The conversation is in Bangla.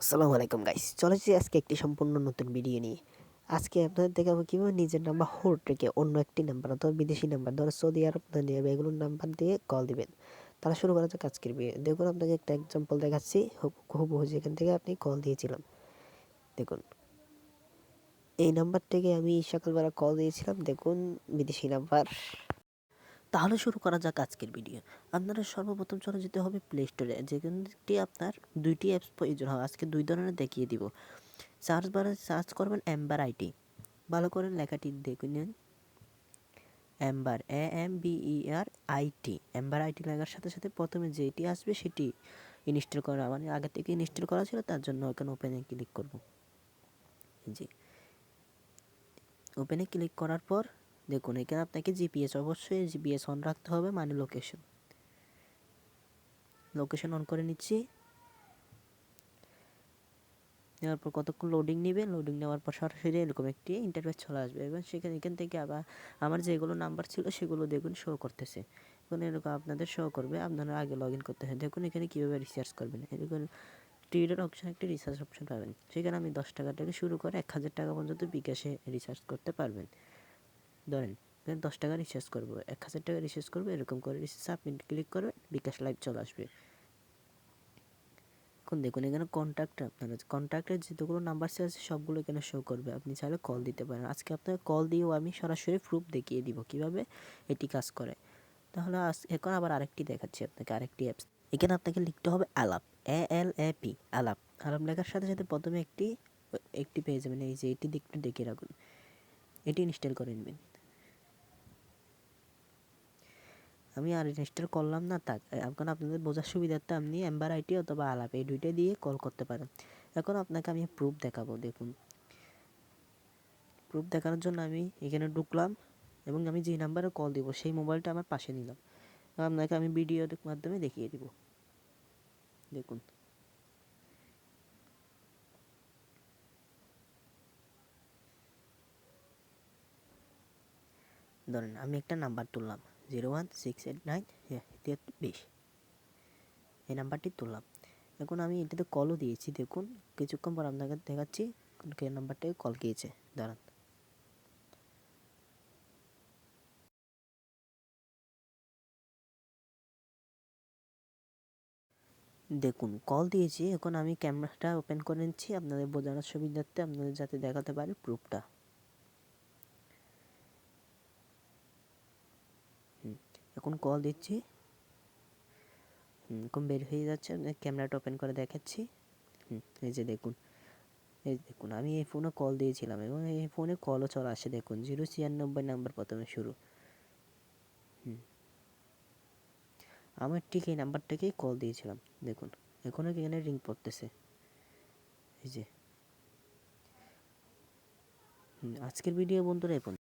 আসসালামু আলাইকুম গাইস চলেছি আজকে একটি সম্পূর্ণ নতুন ভিডিও নিয়ে। আজকে আপনাদের দেখাবো কীভাবে নিজের নাম্বার হোল্ড রেখে অন্য একটি নাম্বার অথবা বিদেশি নাম্বার ধরো সৌদি আরব আরব এগুলোর নাম্বার দিয়ে কল দিবেন। তারা শুরু করা যাক আজকের ভিডিও দেখুন, আপনাকে একটা এক্সাম্পল দেখাচ্ছি। হুবহু যেখান থেকে আপনি কল দিয়েছিলাম। দেখুন। এই নাম্বার থেকে আমি সকালবেলা কল দিয়েছিলাম। দেখুন, বিদেশি নাম্বার তাহলে শুরু করা যাক আজকের ভিডিও। আপনারা সর্বপ্রথম চলে যেতে হবে প্লে স্টোরে যেখানটি আপনার দুইটি অ্যাপস প্রয়োজন হয়। আজকে দুই ধরনের দেখিয়ে দিব। সার্চ বারে সার্চ করবেন অ্যাম্বার আইটি ভালো করে লেখাটি দেখে নিন। Amber A M B R IT amber IT লেখার সাথে সাথে প্রথমে যেটি আসবে সেটি ইনস্টল করা। মানে আগে থেকে ইনস্টল করা ছিল, তার জন্য ওখানে ওপেনে ক্লিক করব। জি ওপেনে ক্লিক করার পর দেখুন, এখানে আপনাকে জিপিএস অবশ্যই জিপিএস অন রাখতে হবে মানে লোকেশন লোকেশন অন করে নিচ্ছি। নেওয়ার পর কতক্ষণ লোডিং নেবে? লোডিং নেওয়ার পর সরাসরি এরকম একটি ইন্টারফেস চলে আসবে। এবং সেখানে, এখান থেকে আবার আমার যেগুলো নাম্বার ছিল, সেগুলো দেখুন শো করতেছে। এখন এরকম আপনাদের শো করবে, আপনারা আগে লগ ইন করতে হয় দেখুন, এখানে কীভাবে রিসার্চ করবেন। এরকম টুইটার অপশন একটি রিসার্চ অপশন পাবেন। সেখানে আমি দশ টাকা থেকে শুরু করে এক হাজার টাকা পর্যন্ত বিকাশে রিসার্চ করতে পারবেন। ধরেন এখানে দশ টাকা রিচার্জ করব, এক হাজার টাকা রিচার্জ করব, এরকম করে আপনি ক্লিক করবেন, বিকাশ লাইভ চলে আসবে। এখন দেখুন, এখানে কন্ট্যাক্ট আপনার কন্ট্যাক্টের যেগুলো নাম্বার আছে, সবগুলো এখানে শো করবে। আপনি চাইলে কল দিতে পারেন। আজকে আপনাকে কল দিয়েও আমি সরাসরি প্রুফ দেখিয়ে দিব কীভাবে এটি কাজ করে। তাহলে এখন আবার আরেকটি দেখাচ্ছি আপনাকে, আরেকটি অ্যাপস এখানে আপনাকে লিখতে হবে আলাপ এ এল এ পি আলাপ আলাপ লেখার সাথে সাথে প্রথমে একটি একটি পেয়ে যাবেন এই যে এটি দিকটা দেখে রাখুন। এটি ইনস্টল করে নেবেন। আমি আর ইনস্টল করলাম না তা এখন আপনাদের বোঝার সুবিধার্থে আপনি এম্বার আইটি অথবা আলাপ এই দুইটা দিয়ে কল করতে পারেন। এখন আপনাকে আমি প্রুফ দেখাবো, দেখুন। প্রুফ দেখানোর জন্য আমি এখানে ঢুকলাম এবং আমি যে নাম্বারে কল দিব, সেই মোবাইলটা আমার পাশে নিলাম। আপনাকে আমি ভিডিওর মাধ্যমে দেখিয়ে দিব। দেখুন। ধরেন আমি একটা নাম্বার তুললাম। Zero one six eight nine তিয়াত্তর এই নাম্বারটি তুললাম। এখন আমি এটাতে কলও দিয়েছি, দেখুন, কিছুক্ষণ পর আপনাকে দেখাচ্ছি, কে নাম্বারটাকে কল গিয়েছে দাঁড়ান। দেখুন কল দিয়েছি, এখন আমি ক্যামেরাটা ওপেন করে নিচ্ছি, আপনাদের বোঝানোর সুবিধার্থে আপনাদের যাতে দেখাতে পারে প্রুফটা এখন কল দিচ্ছি। এখন বের হয়ে যাচ্ছে। ক্যামেরাটা ওপেন করে দেখাচ্ছি। হুম, এই যে দেখুন, এই দেখুন, আমি এই ফোনে কল দিয়েছিলাম এবং এই ফোনে কলও চলে আসে। দেখুন জিরো ছিয়ানব্বই নাম্বার প্রথমে শুরু। হুম আমার ঠিক এই নাম্বারটাকেই কল দিয়েছিলাম। দেখুন এখনও এখানে রিং পড়তেছে? এই যে আজকের ভিডিও বন্ধুরা এখন